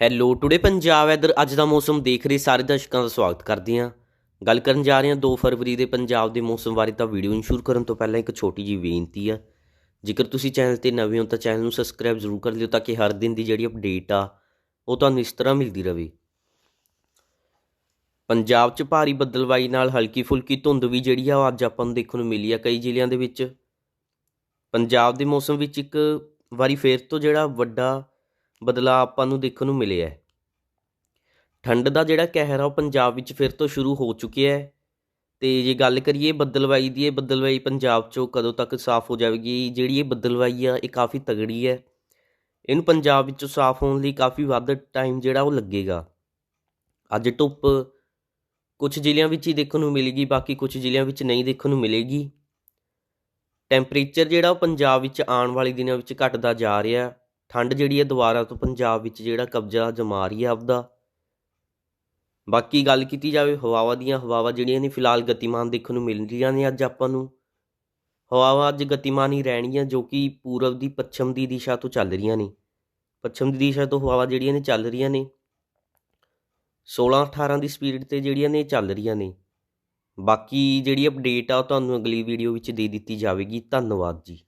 Hello today Punjab ਇਧਰ ਅੱਜ ਦਾ ਮੌਸਮ ਦੇਖ ਰਹੇ ਸਾਰੇ ਦਰਸ਼ਕਾਂ ਦਾ ਸਵਾਗਤ ਕਰਦੇ ਹਾਂ। ਗੱਲ ਕਰਨ ਜਾ ਰਹੇ ਹਾਂ 2 ਫਰਵਰੀ ਦੇ ਪੰਜਾਬ ਦੇ ਮੌਸਮ ਬਾਰੇ ਤਾਂ ਵੀਡੀਓ ਨੂੰ ਸ਼ੁਰੂ ਕਰਨ ਤੋਂ ਪਹਿਲਾਂ ਇੱਕ ਛੋਟੀ ਜਿਹੀ ਬੇਨਤੀ ਆ। ਜੇਕਰ ਤੁਸੀਂ ਚੈਨਲ ਤੇ ਨਵੇਂ ਹੋ ਤਾਂ ਚੈਨਲ ਨੂੰ ਸਬਸਕ੍ਰਾਈਬ ਜ਼ਰੂਰ ਕਰ ਲਿਓ ਤਾਂ ਕਿ ਹਰ ਦਿਨ ਦੀ ਜਿਹੜੀ ਅਪਡੇਟ ਆ, ਉਹ ਤੁਹਾਨੂੰ ਇਸ ਤਰ੍ਹਾਂ ਮਿਲਦੀ ਰਹੇ ਪੰਜਾਬ 'ਚ ਭਾਰੀ ਬੱਦਲਵਾਈ ਨਾਲ ਹਲਕੀ ਫੁਲਕੀ ਧੁੰਦ ਵੀ ਜਿਹੜੀ ਆ ਉਹ ਅੱਜ ਆਪਾਂ ਨੂੰ ਦੇਖਣ ਨੂੰ ਮਿਲੀ ਆ ਕਈ ਜ਼ਿਲ੍ਹਿਆਂ ਦੇ ਵਿੱਚ। ਪੰਜਾਬ ਦੇ ਮੌਸਮ ਵਿੱਚ ਇੱਕ ਵਾਰੀ ਫੇਰ ਤੋਂ ਜਿਹੜਾ ਵੱਡਾ ਬਦਲਾਅ ਆਪਾਂ ਨੂੰ ਦੇਖਣ ਨੂੰ ਮਿਲਿਆ ਹੈ। ਠੰਡ ਦਾ ਜਿਹੜਾ ਕਹਿਰ ਆ, ਉਹ ਪੰਜਾਬ ਵਿੱਚ ਫਿਰ ਤੋਂ ਸ਼ੁਰੂ ਹੋ ਚੁੱਕਿਆ ਹੈ। ਤੇ ਜੇ ਗੱਲ ਕਰੀਏ ਬੱਦਲਵਾਈ ਦੀ, ਇਹ ਬੱਦਲਵਾਈ ਪੰਜਾਬ 'ਚੋਂ ਕਦੋਂ ਤੱਕ ਸਾਫ਼ ਹੋ ਜਾਵੇਗੀ? ਜਿਹੜੀ ਇਹ ਬੱਦਲਵਾਈ ਆ, ਇਹ ਕਾਫੀ ਤਗੜੀ ਹੈ। ਇਹਨੂੰ ਪੰਜਾਬ ਵਿੱਚੋਂ ਸਾਫ਼ ਹੋਣ ਲਈ ਕਾਫੀ ਵੱਧ ਟਾਈਮ ਜਿਹੜਾ ਉਹ ਲੱਗੇਗਾ। ਅੱਜ ਧੁੱਪ ਕੁਝ ਜ਼ਿਲ੍ਹਿਆਂ ਵਿੱਚ ਹੀ ਦੇਖਣ ਨੂੰ ਮਿਲੇਗੀ, ਬਾਕੀ ਕੁਝ ਜ਼ਿਲ੍ਹਿਆਂ ਵਿੱਚ ਨਹੀਂ ਦੇਖਣ ਨੂੰ ਮਿਲੇਗੀ। ਟੈਂਪਰੇਚਰ ਜਿਹੜਾ ਉਹ ਪੰਜਾਬ ਵਿੱਚ ਆਉਣ ਵਾਲੇ ਦਿਨਾਂ ਵਿੱਚ ਘਟਦਾ ਜਾ ਰਿਹਾ। ਠੰਡ ਜਿਹੜੀ ਹੈ ਦੁਬਾਰਾ ਤੋਂ ਪੰਜਾਬ ਵਿੱਚ ਜਿਹੜਾ ਕਬਜ਼ਾ ਜਮਾ ਰਹੀ ਹੈ ਆਪਦਾ। ਬਾਕੀ ਗੱਲ ਕੀਤੀ ਜਾਵੇ, ਹਵਾਵਾਂ ਦੀਆਂ, ਹਵਾਵਾਂ ਜਿਹੜੀਆਂ ਨੇ ਫਿਲਹਾਲ ਗਤੀਮਾਨ ਦੇਖਣ ਨੂੰ ਮਿਲ ਰਹੀਆਂ ਨੇ ਅੱਜ ਆਪਾਂ ਨੂੰ। ਹਵਾਵਾਂ ਅੱਜ ਗਤੀਮਾਨ ਹੀ ਰਹਿਣਗੀਆਂ ਜੋ ਕਿ ਪੂਰਬ ਦੀ, ਪੱਛਮ ਦੀ ਦਿਸ਼ਾ ਤੋਂ ਚੱਲ ਰਹੀਆਂ ਨੇ। ਪੱਛਮ ਦੀ ਦਿਸ਼ਾ ਤੋਂ ਹਵਾਵਾਂ ਜਿਹੜੀਆਂ ਨੇ ਚੱਲ ਰਹੀਆਂ ਨੇ। 16 18 ਦੀ ਸਪੀਡ ਤੇ ਜਿਹੜੀਆਂ ਨੇ ਚੱਲ ਰਹੀਆਂ ਨੇ। ਬਾਕੀ ਜਿਹੜੀ ਅਪਡੇਟ ਆ ਉਹ ਤੁਹਾਨੂੰ ਅਗਲੀ ਵੀਡੀਓ ਵਿੱਚ ਦੇ ਦਿੱਤੀ ਜਾਵੇਗੀ। ਧੰਨਵਾਦ ਜੀ।